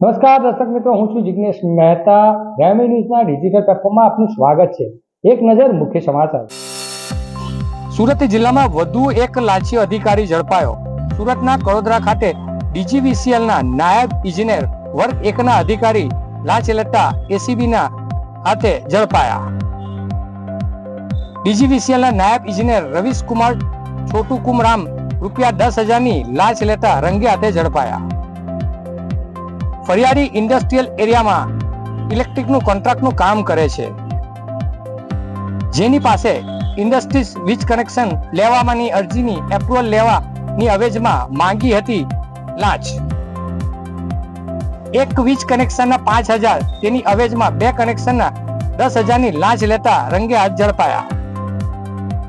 નમસ્કાર દર્શક મિત્રો, હું છું જિગ્નેશ મહેતા. ગ્રામી ન્યૂઝના ડિજિટલ પ્લેટફોર્મમાં આપનું સ્વાગત છે. એક નજર મુખ્ય સમાચાર. સુરત જિલ્લામાં વધુ એક લાંચી અધિકારી ઝડપાયો. સુરતના કડોદરા ખાતે ડીજીવીસીએલના નાયબ ઇજનેર વર્ગ એકના અધિકારી લાંચ લેતા એસીબીના હાથે ઝડપાયા. ડીજીવીસીએલના નાયબ ઇજનેર રવિશ કુમાર છોટુ કુમરામ રૂપિયા દસ હજારની લાંચ લેતા રંગે હાથે ઝડપાયા. ફરિયાદી ઇન્ડસ્ટ્રીયલ એરિયામાં ઇલેક્ટ્રિકનું કોન્ટ્રાક્ટનું કામ કરે છે. જેની પાસે ઇન્ડસ્ટ્રીઝ વીજ કનેક્શન લેવામાંની અરજીની એપ્રુવલ લેવાની અવેજમાં માંગી હતી લાંચ એક વીજ કનેક્શનના પાંચ હજાર તેની અવેજમાં બે કનેક્શનના દસ હજારની લાંચ લેતા રંગે હાથ ઝડપાયા.